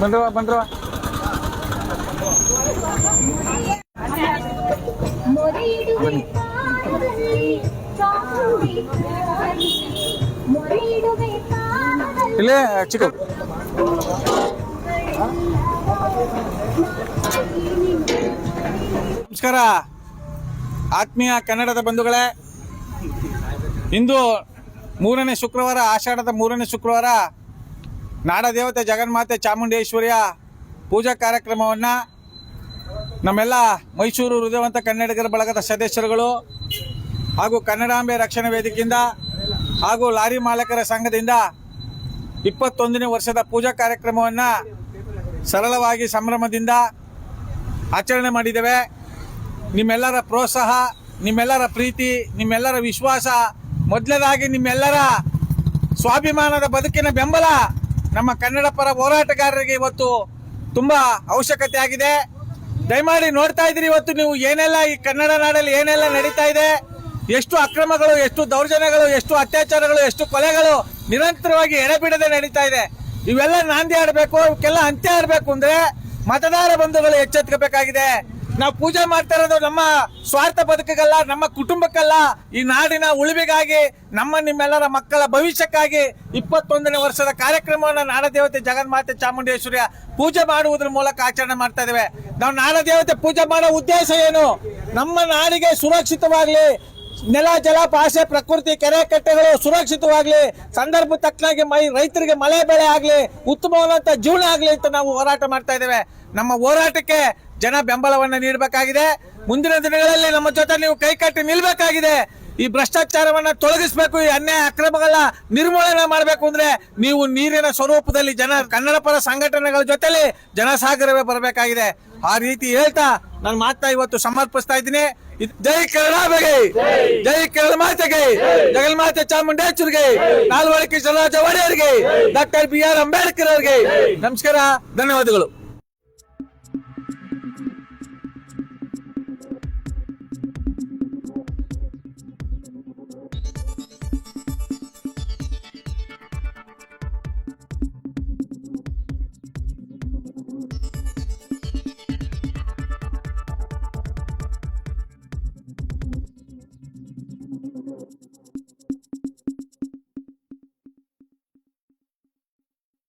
ಬಂದ್ರವ ಬಂದ್ರವ ಇಲ್ಲ ಚಿಕ್ಕ. ನಮಸ್ಕಾರ. ಆತ್ಮೀಯ ಕನ್ನಡದ ಬಂಧುಗಳೇ ಇಂದು ಮೂರನೇ ಶುಕ್ರವಾರ ಆಷಾಢದ ಮೂರನೇ ಶುಕ್ರವಾರ ನಾಡದೇವತೆ ಜಗನ್ಮಾತೆ ಚಾಮುಂಡೇಶ್ವರಿಯ ಪೂಜಾ ಕಾರ್ಯಕ್ರಮವನ್ನು ನಮ್ಮೆಲ್ಲ ಮೈಸೂರು ಹೃದಯವಂತ ಕನ್ನಡಿಗರ ಬಳಗದ ಸದಸ್ಯರುಗಳು ಹಾಗೂ ಕನ್ನಡಾಂಬೆ ರಕ್ಷಣಾ ವೇದಿಕೆಯಿಂದ ಹಾಗೂ ಲಾರಿ ಮಾಲಕರ ಸಂಘದಿಂದ ಇಪ್ಪತ್ತೊಂದನೇ ವರ್ಷದ ಪೂಜಾ ಕಾರ್ಯಕ್ರಮವನ್ನು ಸರಳವಾಗಿ ಸಂಭ್ರಮದಿಂದ ಆಚರಣೆ ಮಾಡಿದ್ದೇವೆ. ನಿಮ್ಮೆಲ್ಲರ ಪ್ರೋತ್ಸಾಹ, ನಿಮ್ಮೆಲ್ಲರ ಪ್ರೀತಿ, ನಿಮ್ಮೆಲ್ಲರ ವಿಶ್ವಾಸ, ಮೊದಲನೇದಾಗಿ ನಿಮ್ಮೆಲ್ಲರ ಸ್ವಾಭಿಮಾನದ ಬದುಕಿನ ಬೆಂಬಲ ನಮ್ಮ ಕನ್ನಡ ಪರ ಹೋರಾಟಗಾರರಿಗೆ ಇವತ್ತು ತುಂಬಾ ಅವಶ್ಯಕತೆ ಆಗಿದೆ. ದಯಮಾಡಿ ನೋಡ್ತಾ ಇದ್ದೀರಿ ಇವತ್ತು ನೀವು ಏನೆಲ್ಲ ಈ ಕನ್ನಡ ನಾಡಲ್ಲಿ ಏನೆಲ್ಲ ನಡೀತಾ ಇದೆ. ಎಷ್ಟು ಅಕ್ರಮಗಳು, ಎಷ್ಟು ದೌರ್ಜನ್ಯಗಳು, ಎಷ್ಟು ಅತ್ಯಾಚಾರಗಳು, ಎಷ್ಟು ಕೊಲೆಗಳು ನಿರಂತರವಾಗಿ ಎಡೆಬಿಡದೆ ನಡೀತಾ ಇದೆ. ಇವೆಲ್ಲ ನಾಂದಿ ಆಡಬೇಕು ಇವಕ್ಕೆಲ್ಲ ಅಂತ್ಯ ಆಡಬೇಕು ಅಂದ್ರೆ ಮತದಾರ ಬಂಧುಗಳು ಎಚ್ಚೆತ್ಕೋಬೇಕಾಗಿದೆ. ನಾವು ಪೂಜೆ ಮಾಡ್ತಾ ಇರೋದು ನಮ್ಮ ಸ್ವಾರ್ಥ ಬದುಕಲ್ಲ ನಮ್ಮ ಕುಟುಂಬಕ್ಕಲ್ಲ. ಈ ನಾಡಿನ ಉಳಿವಿಗಾಗಿ, ನಮ್ಮ ನಿಮ್ಮೆಲ್ಲರ ಮಕ್ಕಳ ಭವಿಷ್ಯಕ್ಕಾಗಿ ಇಪ್ಪತ್ತೊಂದನೇ ವರ್ಷದ ಕಾರ್ಯಕ್ರಮವನ್ನು ನಾಡದೇವತೆ ಜಗನ್ಮಾತೆ ಚಾಮುಂಡೇಶ್ವರಿಯ ಪೂಜೆ ಮಾಡುವುದರ ಮೂಲಕ ಆಚರಣೆ ಮಾಡ್ತಾ ಇದ್ದೇವೆ. ನಾವು ನಾಡದೇವತೆ ಪೂಜೆ ಮಾಡೋ ಉದ್ದೇಶ ಏನು? ನಮ್ಮ ನಾಡಿಗೆ ಸುರಕ್ಷಿತವಾಗ್ಲಿ ನೆಲ, ಜಲ ಭಾಷೆ ಪ್ರಕೃತಿ, ಕೆರೆ ಕಟ್ಟೆಗಳು ಸುರಕ್ಷಿತವಾಗ್ಲಿ, ಸಂದರ್ಭ ತಕ್ಕನಾಗಿ ಮೈ, ರೈತರಿಗೆ ಮಳೆ ಬೆಳೆ ಆಗ್ಲಿ, ಉತ್ತಮವಾದಂತ ಜೀವನ ಆಗ್ಲಿ ಅಂತ ನಾವು ಹೋರಾಟ ಮಾಡ್ತಾ ಇದ್ದೇವೆ. ನಮ್ಮ ಹೋರಾಟಕ್ಕೆ ಜನ ಬೆಂಬಲವನ್ನ ನೀಡಬೇಕಾಗಿದೆ. ಮುಂದಿನ ದಿನಗಳಲ್ಲಿ ನಮ್ಮ ಜೊತೆ ನೀವು ಕೈಕಟ್ಟಿ ನಿಲ್ಬೇಕಾಗಿದೆ. ಈ ಭ್ರಷ್ಟಾಚಾರವನ್ನ ತೊಲಗಿಸಬೇಕು, ಈ ಅನ್ಯಾಯ ಅಕ್ರಮಗಳ ನಿರ್ಮೂಲನೆ ಮಾಡಬೇಕು ಅಂದ್ರೆ ನೀವು ನೀರಿನ ಸ್ವರೂಪದಲ್ಲಿ ಜನ ಕನ್ನಡ ಪರ ಸಂಘಟನೆಗಳ ಜೊತೆಲಿ ಜನಸಾಗರವೇ ಬರಬೇಕಾಗಿದೆ. ಆ ರೀತಿ ಹೇಳ್ತಾ ನಾನು ಮಾತಾ ಇವತ್ತು ಸಮರ್ಪಿಸ್ತಾ ಇದ್ದೀನಿ. ಇದ್- ಜೈ ಕನ್ನಡ ಜೈ ಕನ್ನಡ ಮಾತೆಗೆ ಜಗನ್ಮಾತೆ ಚಾಮುಂಡೇಶ್ವರಿಗೆ ನಾಲ್ವಡಿ ಕೃಷ್ಣರಾಜ ಒಡೆಯರಿಗೆ, ಡಾಕ್ಟರ್ ಬಿ ಆರ್ ಅಂಬೇಡ್ಕರ್ ಅವರಿಗೆ ನಮಸ್ಕಾರ, ಧನ್ಯವಾದಗಳು.